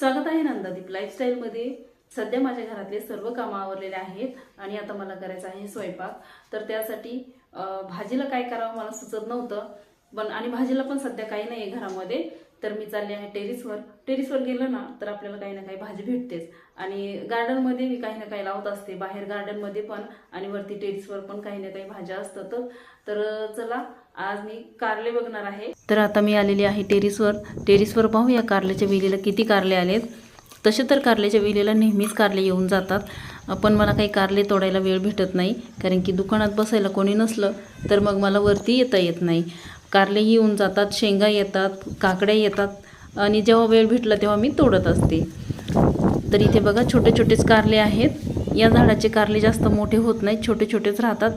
स्वागत आहे नंदादीप लाईफस्टाईलमध्ये सध्या माझ्या घरातले सर्व कामं आवरलेले आहेत आणि आता मला करायचं आहे स्वयंपाक. तर त्यासाठी भाजीला काय करावं मला सुचत नव्हतं. पण आणि भाजीला पण सध्या काही नाही आहे घरामध्ये. तर मी चालले आहे टेरिसवर. टेरिसवर गेलं ना तर आपल्याला काही ना काही भाजी भेटतेच. आणि गार्डनमध्ये मी काही ना काही लावत असते. बाहेर गार्डनमध्ये पण आणि वरती टेरिसवर पण काही ना काही भाज्या असतात. तर चला आज मी कारले बघणार आहे. तर आता मी आलेली आहे टेरिसवर. टेरिसवर पाहूया कारल्याच्या वेलीला किती कारले आलेत. तसे तर कारल्याच्या वेलीला नेहमीच कारले येऊन जातात. पण मला काही कारले तोडायला वेळ भेटत नाही कारण की दुकानात बसायला कोणी नसलं तर मग मला वरती येता येत नाही. कारलेही येऊन जातात शेंगा येतात काकड्या येतात आणि जेव्हा वेळ भेटला तेव्हा मी तोडत असते. तर इथे बघा छोटे छोटेच कारले आहेत. या झाडाचे कारले जास्त मोठे होत नाहीत छोटे छोटेच राहतात.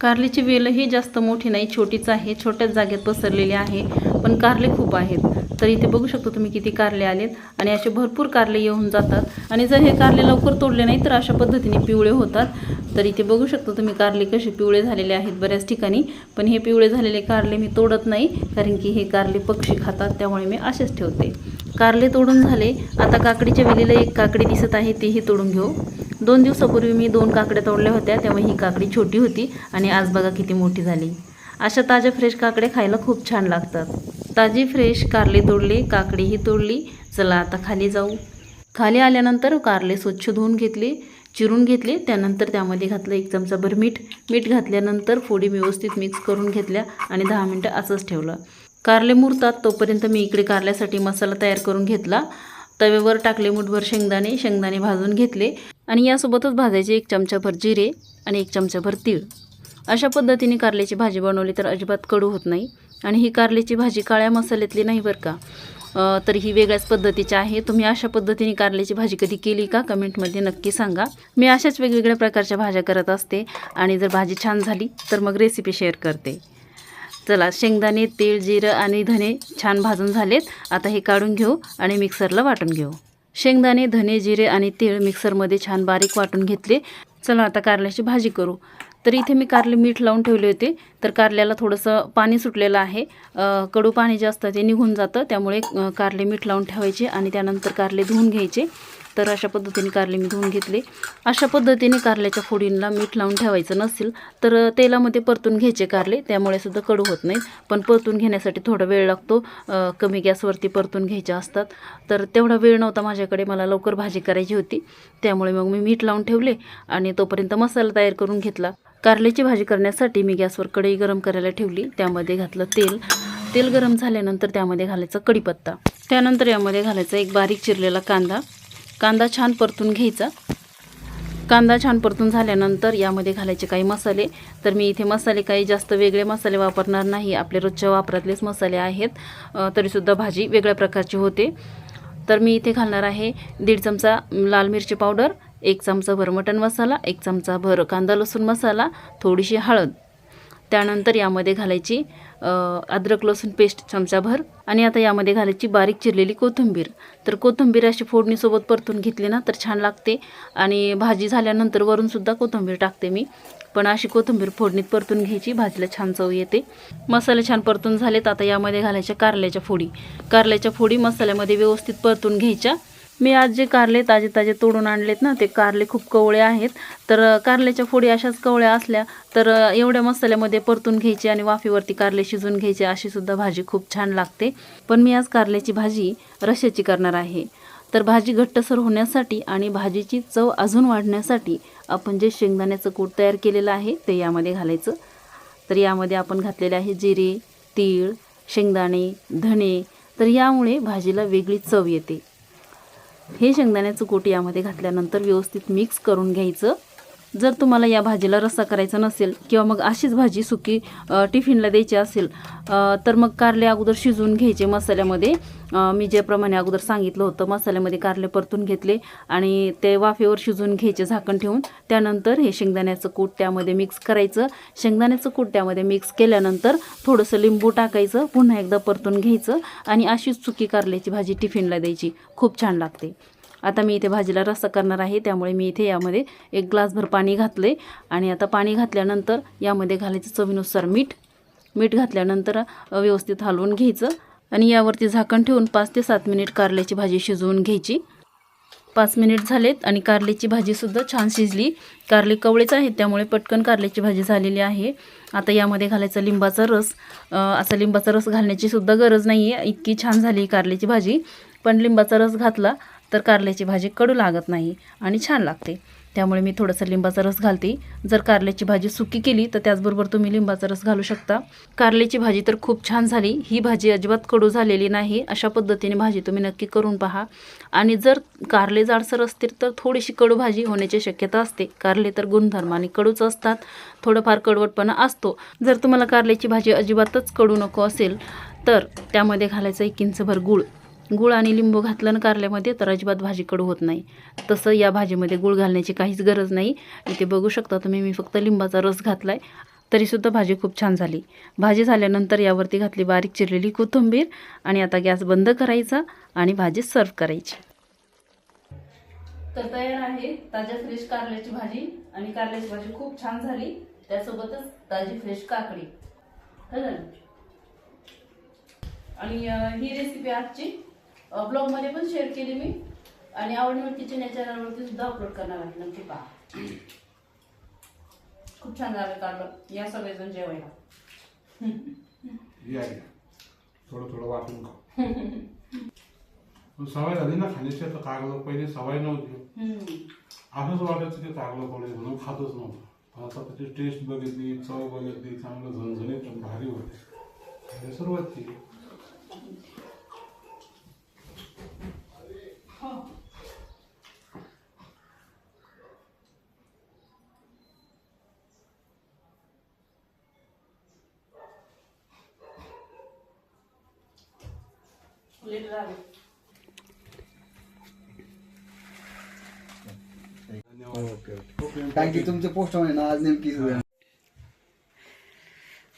कारलीची वेलही जास्त मोठी नाही छोटीच आहे. छोट्याच जागेत पसरलेली आहे. पण कारले खूप आहेत. तर इथे बघू शकतो तुम्ही किती कारले आलेत. आणि असे भरपूर कारले येऊन जातात. आणि जर हे कारले लवकर तोडले नाही तर अशा पद्धतीने पिवळे होतात. तर इथे बघू शकतो तुम्ही कारले कसे पिवळे झालेले आहेत बऱ्याच ठिकाणी. पण हे पिवळे झालेले कारले मी तोडत नाही कारण की हे कारले पक्षी खातात. त्यामुळे मी असेच ठेवते. कारले तोडून झाले. आता काकडीच्या वेलीला एक काकडी दिसत आहे तीही तोडून घेऊ. दोन दिवसापूर्वी मी दोन काकड्या तोडल्या होत्या तेव्हा ही काकडी छोटी होती आणि आज बघा किती मोठी झाली. अशा ताज्या फ्रेश काकडे खायला खूप छान लागतात. ताजी फ्रेश कारले तोडले काकडीही तोडली. चला आता खाली जाऊ. खाली आल्यानंतर कारले स्वच्छ धुवून घेतले चिरून घेतले. त्यानंतर त्यामध्ये घातलं एक चमचाभर मीठ. मीठ घातल्यानंतर फोडी व्यवस्थित मिक्स करून घेतल्या आणि दहा मिनटं असंच ठेवलं. कारले मुरतात तोपर्यंत मी इकडे कारल्यासाठी मसाला तयार करून घेतला. तव्यावर टाकले मुठभर शेंगदाणे. शेंगदाणे भाजून घेतले. आणि यासोबतच भाजायचे एक चमचाभर जिरे आणि एक चमचाभर तीळ. अशा पद्धतीने कारल्याची भाजी बनवली तर अजिबात कडू होत नाही आणि ही कारल्याची भाजी काळ्या मसाल्यातली नाही बरं का. तर ही वेगळ्याच पद्धतीची आहे. तुम्ही अशा पद्धतीने कारल्याची भाजी कधी केली का? कमेंटमध्ये नक्की सांगा. मी अशाच वेगवेगळ्या प्रकारच्या भाज्या करत असते आणि जर भाजी छान झाली तर मग रेसिपी शेअर करते. चला शेंगदाणे तेल जिरं आणि धने छान भाजून झालेत. आता हे काढून घेऊ आणि मिक्सरला वाटून घेऊ. शेंगदाणे धने जिरे आणि तीळ मिक्सरमध्ये छान बारीक वाटून घेतले. चला आता कारल्याची भाजी करू. तर इथे मी कारले मीठ लावून ठेवले होते. तर कारल्याला थोडंसं पाणी सुटलेलं आहे. कडू पाणी जे असतं ते निघून जातं. त्यामुळे कारले मीठ लावून ठेवायचे आणि त्यानंतर कारले धुवून घ्यायचे. तर अशा पद्धतीने कारले मी धुवून घेतले. अशा पद्धतीने कारल्याच्या फोडींना मीठ लावून ठेवायचं नसेल तर तेलामध्ये परतून घ्यायचे कारले. त्यामुळे सुद्धा कडू होत नाहीत पण परतून घेण्यासाठी थोडा वेळ लागतो. कमी गॅसवरती परतून घ्यायचे असतात. तर तेवढा वेळ नव्हता माझ्याकडे. मला लवकर भाजी करायची होती. त्यामुळे मग मी मीठ लावून ठेवले आणि तोपर्यंत मसाला तयार करून घेतला. कारल्याची भाजी करण्यासाठी मी गॅसवर कढई गरम करायला ठेवली. त्यामध्ये घातलं तेल. तेल गरम झाल्यानंतर त्यामध्ये घालायचा कढीपत्ता. त्यानंतर यामध्ये घालायचा एक बारीक चिरलेला कांदा. कांदा छान परतून घ्यायचा. कांदा छान परतून झाल्यानंतर यामध्ये घालायचे काही मसाले. तर मी इथे मसाले काही जास्त वेगळे मसाले वापरणार नाही. आपले रोजच्या वापरातलेच मसाले आहेत. तरीसुद्धा भाजी वेगळ्या प्रकारची होते. तर मी इथे घालणार आहे दीड चमचा लाल मिरची पावडर एक चमचा भर मटण मसाला एक चमचा भर कांदा लसूण मसाला थोडीशी हळद. त्यानंतर यामध्ये घालायची अद्रक लसूण पेस्ट चमचाभर आणि आता यामध्ये घालायची बारीक चिरलेली कोथिंबीर. तर कोथिंबीर अशी फोडणीसोबत परतून घेतली ना तर छान लागते. आणि भाजी झाल्यानंतर वरूनसुद्धा कोथिंबीर टाकते मी. पण अशी कोथिंबीर फोडणीत परतून घ्यायची भाजीला छान चव येते. मसाले छान परतून झालेत आता यामध्ये घालायच्या कारल्याच्या फोडी. कारल्याच्या फोडी मसाल्यामध्ये व्यवस्थित परतून घ्यायच्या. मी आज जे कारले ताजे ताजे तोडून आणलेत ना ते कारले खूप कवळे आहेत. तर कारल्याच्या फोडी अशाच कवळ्या असल्या तर एवढ्या मसाल्यामध्ये परतून घ्यायची आणि वाफेवरती कारले शिजून घ्यायचे अशी सुद्धा भाजी खूप छान लागते. पण मी आज कारल्याची भाजी रश्याची करणार आहे. तर भाजी घट्टसर होण्यासाठी आणि भाजीची चव अजून वाढण्यासाठी आपण जे शेंगदाण्याचं कूट तयार केलेलं आहे ते यामध्ये घालायचं. तर यामध्ये आपण घातलेले आहे जिरे तीळ शेंगदाणे धणे. तर यामुळे भाजीला वेगळी चव येते. हे शेंगदाण्याचं कूट यामध्ये घातल्यानंतर व्यवस्थित मिक्स करून घ्यायचं. जर तुम्हाला या भाजीला रस्सा करायचा नसेल किंवा मग अशीच भाजी सुकी टिफिनला द्यायची असेल तर मग कारले अगोदर शिजवून घ्यायचे मसाल्यामध्ये. मी ज्याप्रमाणे अगोदर सांगितलं होतं मसाल्यामध्ये कारले परतून घेतले आणि ते वाफेवर शिजवून घ्यायचे झाकण ठेवून. त्यानंतर हे शेंगदाण्याचं कूट त्यामध्ये मिक्स करायचं. शेंगदाण्याचं कूट त्यामध्ये मिक्स केल्यानंतर थोडंसं लिंबू टाकायचं पुन्हा एकदा परतून घ्यायचं आणि अशीच सुकी कारल्याची भाजी टिफिनला द्यायची. खूप छान लागते. आता मी इथे भाजीला रस्सा करणार आहे त्यामुळे मी इथे यामध्ये एक ग्लासभर पाणी घातले आणि आता पाणी घातल्यानंतर यामध्ये घालायचं चवीनुसार मीठ. मीठ घातल्यानंतर व्यवस्थित हलवून घ्यायचं. आणि यावरती झाकण ठेवून पाच ते सात मिनिट कारल्याची भाजी शिजवून घ्यायची. पाच मिनिट झालेत आणि कारल्याची भाजीसुद्धा छान शिजली. कारले कवळेच आहेत त्यामुळे पटकन कारल्याची भाजी झालेली आहे. आता यामध्ये घालायचा लिंबाचा रस. असा लिंबाचा रस घालण्याची सुद्धा गरज नाही आहे इतकी छान झाली कारल्याची भाजी. पण लिंबाचा रस घातला तर कारल्याची भाजी कडू लागत नाही आणि छान लागते. त्यामुळे मी थोडासा लिंबाचा रस घालते. जर कारल्याची भाजी सुकी केली तर त्याचबरोबर तुम्ही लिंबाचा रस घालू शकता. कारल्याची भाजी तर खूप छान झाली. ही भाजी अजिबात कडू झालेली नाही. अशा पद्धतीने भाजी तुम्ही नक्की करून पहा. आणि जर कारले जाडसर असतील तर थोडीशी कडू भाजी होण्याची शक्यता असते. कारले तर गुणधर्माने कडूच असतात. थोडंफार कडवटपणा असतो. जर तुम्हाला कारल्याची भाजी अजिबातच कडू नको असेल तर त्यामध्ये घालायचं एक इंचभर गूळ. गूळ आणि लिंबू घातलं ना कारल्यामध्ये तर अजिबात भाजी कडू होत नाही. तसं या भाजीमध्ये गूळ घालण्याची काहीच गरज नाही. इथे बघू शकता तुम्ही मी फक्त लिंबाचा रस घातलाय. तरीसुद्धा भाजी खूप छान झाली. भाजी झाल्यानंतर यावरती घातली बारीक चिरलेली कोथिंबीर आणि आता गॅस बंद करायचा आणि भाजी सर्व करायची. तर तयार आहे ताज्या फ्रेश कारल्याची भाजी आणि कारल्याची भाजी खूप छान झाली. त्यासोबतच ताजी फ्रेश काकडी. आणि ही रेसिपी आजची ब्लॉगमध्ये पण शेअर केली मी. आणि आवडीवर किचन या चॅनलवरती सुद्धा अपलोड करणार आहे. नक्की पहा. खूप छान झालं कारलं या सगळेजण जेवायला. या या. थोडं थोडं वाटून खाऊ. सवय झाली ना खाण्याची. आता कारलं पहिले सवय नव्हती. असंच वाटायचं की कारलं पडेल म्हणून खातच नव्हतं. पण आता त्याची टेस्ट बघितली चव बघितली चांगलं झणझणीत भारी होते. सुरुवात केली लेट झालं. कारण की तुमचं पोस्ट आहे ना आज नेमकी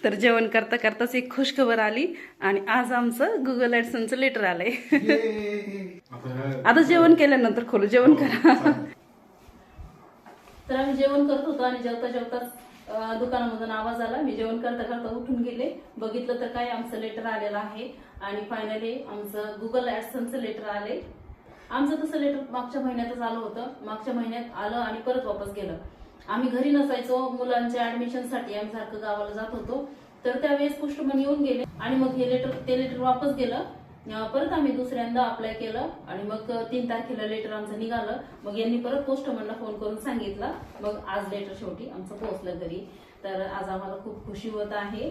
तर जेवण करता करताच एक खुश खबर आली आणि आज आमचं गुगल ऍडसनचं लेटर आलंय आता जेवण केल्यानंतर खोलू जेवण करा तर आम्ही जेवण करत होतो आणि जेवता जेवताच दुकानामधून आवाज आला. मी जेवण करता करता उठून गेले. बघितलं तर काय आमचं लेटर आलेलं आहे. आणि फायनली आमचं गुगल ऍडसनचं लेटर आले. आमचं तसं लेटर मागच्या महिन्यातच आलं होतं. मागच्या महिन्यात आलं आणि परत वापस गेलं. आम्ही घरी नसायचो. मुलांच्या ऍडमिशनसाठी आम्ही सारखं गावाला जात होतो. तर त्यावेळेस पोस्टमन येऊन गेले आणि मग हे लेटर ते लेटर वापस गेलं. परत आम्ही दुसऱ्यांदा अप्लाय केलं आणि मग तीन तारखेला लेटर आमचं निघालं. मग यांनी परत पोस्टमनला फोन करून सांगितलं. मग आज लेटर शेवटी आमचं पोहोचलं घरी. तर आज आम्हाला खूप खुशी होत आहे.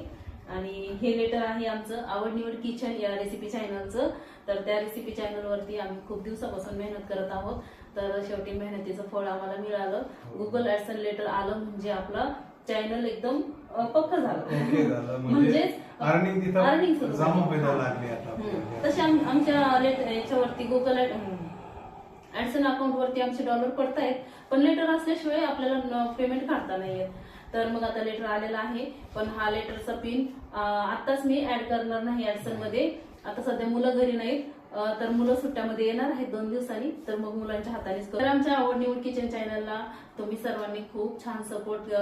आणि हे लेटर आहे आमचं आवड निवड किचन या रेसिपी चॅनलचं तर त्या रेसिपी चॅनलवरती आम्ही खूप दिवसापासून मेहनत करत आहोत. तर शेवटी मेहनतीचं फळ आम्हाला मिळालं. गुगल ऍडसन लेटर आलं म्हणजे आपलं चॅनल एकदम पक्क झालं. म्हणजे म्हणजेच अर्निंग earning तिथं सुरू जमा झाली. व्हायला लागली आता हम्म. आपल्याला. तसे आम- आमच्या लेट याच्यावरती गुगल ऍडसन अकाउंट वरती आमचे डॉलर पडतायत. पण लेटर असल्याशिवाय आपल्याला पेमेंट काढता नाही येत. तर मग आता लेटर आलेला आहे. पण हा लेटरचा पिन आताच मी ऍड करणार नाही ऍडसनमध्ये. आता सध्या मुलं घरी नाहीत. तर मुलं सुट्ट्यामध्ये येणार आहेत दोन दिवसांनी. तर मग मुलांच्या हातानेच करू. तर आमच्या आवड निवड किचन चॅनलला तुम्ही सर्वांनी खूप छान सपोर्ट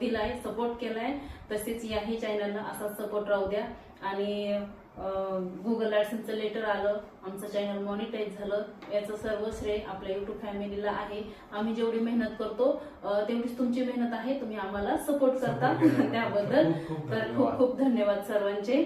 दिलाय सपोर्ट केलाय. तसेच याही चॅनलला असाच सपोर्ट राहू द्या. आणि गुगल ऍडसनचं लेटर आलं आमचं चॅनल मॉनिटाईज झालं. याचं सर्व श्रेय आपल्या युट्यूब फॅमिलीला आहे. आम्ही जेवढी मेहनत करतो तेवढीच तुमची मेहनत आहे. तुम्ही आम्हाला सपोर्ट करता. त्याबद्दल तर खूप. खूप धन्यवाद सर्वांचे.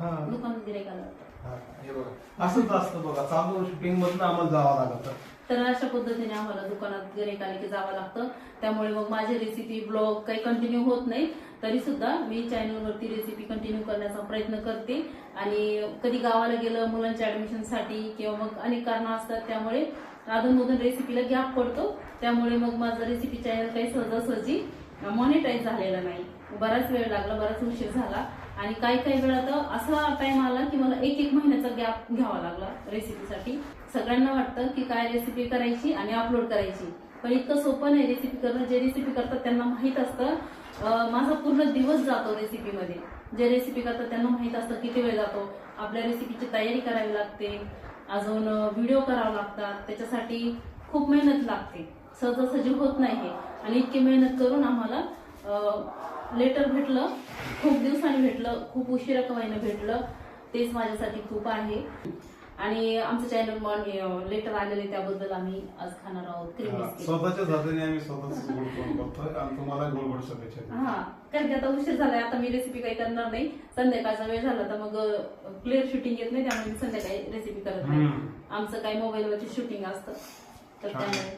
हा. दुकानात गिरायकाला हे बघा. असंच असतं बघा. चालू शूटिंग मधून आम्हाला जावं लागतं. तर अशा पद्धतीने आम्हाला दुकानात गिराईक आले की जावं लागतं. त्यामुळे मग माझी रेसिपी ब्लॉग काही कंटिन्यू होत नाही. तरी सुद्धा मी चॅनलवरती रेसिपी कंटिन्यू करण्याचा प्रयत्न करते. आणि कधी गावाला गेलं मुलांच्या ऍडमिशनसाठी किंवा मग अनेक कारणं असतात त्यामुळे अधूनमधून रेसिपीला गॅप पडतो. त्यामुळे मग माझं रेसिपी चॅनल काही सहजासहजी मॉनिटाईज झालेला नाही. बराच वेळ लागला बराच उशीर झाला. आणि काही काही वेळा तर असा टाइम आला की मला एक एक महिन्याचा गॅप घ्यावा लागला रेसिपीसाठी सगळ्यांना वाटतं की काय रेसिपी करायची आणि अपलोड करायची. पण इतकं सोपं नाही रेसिपी करणं. जे रेसिपी करतात त्यांना माहीत असतं. माझा पूर्ण दिवस जातो रेसिपीमध्ये जे रेसिपी करतात त्यांना माहीत असतं किती वेळ जातो. आपल्या रेसिपीची तयारी करावी लागते. अजून व्हिडिओ करावं लागतात. त्याच्यासाठी खूप मेहनत लागते. सहजासहजी होत नाही आणि इतकी मेहनत करून आम्हाला लेटर भेटलं खूप दिवसांनी भेटलं खूप उशिरा कमाईनं भेटलं तेच माझ्यासाठी खूप आहे. आणि आमचं चॅनल लेटर आलेले त्याबद्दल आम्ही आज खाणार आहोत. क्रीम हा, बिस्किट स्वतःच्याच हाताने आम्ही स्वतःच गोड करून करतोय आणि तुम्हाला गोड गोड शुभेच्छा हा कारण की आता उशीर झालाय आता मी रेसिपी काही करणार नाही. संध्याकाळचा वेळ झाला तर मग क्लिअर शूटिंग येत नाही त्यामुळे मी संध्याकाळी रेसिपी करत नाही. आमचं काही मोबाईलवरती शूटिंग असतं. तर. त्यामुळे.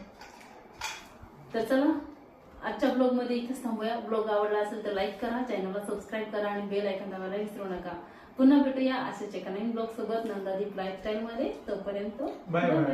तर चला. आजच्या ब्लॉगमध्ये इथेच थांबूया. ब्लॉग आवडला असेल तर लाईक करा चॅनलला सबस्क्राईब करा आणि बेल ऐकून दाबायला विसरू नका. पुन्हा भेटूया असेच एका नवीन ब्लॉग सोबत नंदादीपमध्ये. तोपर्यंत बाय बाय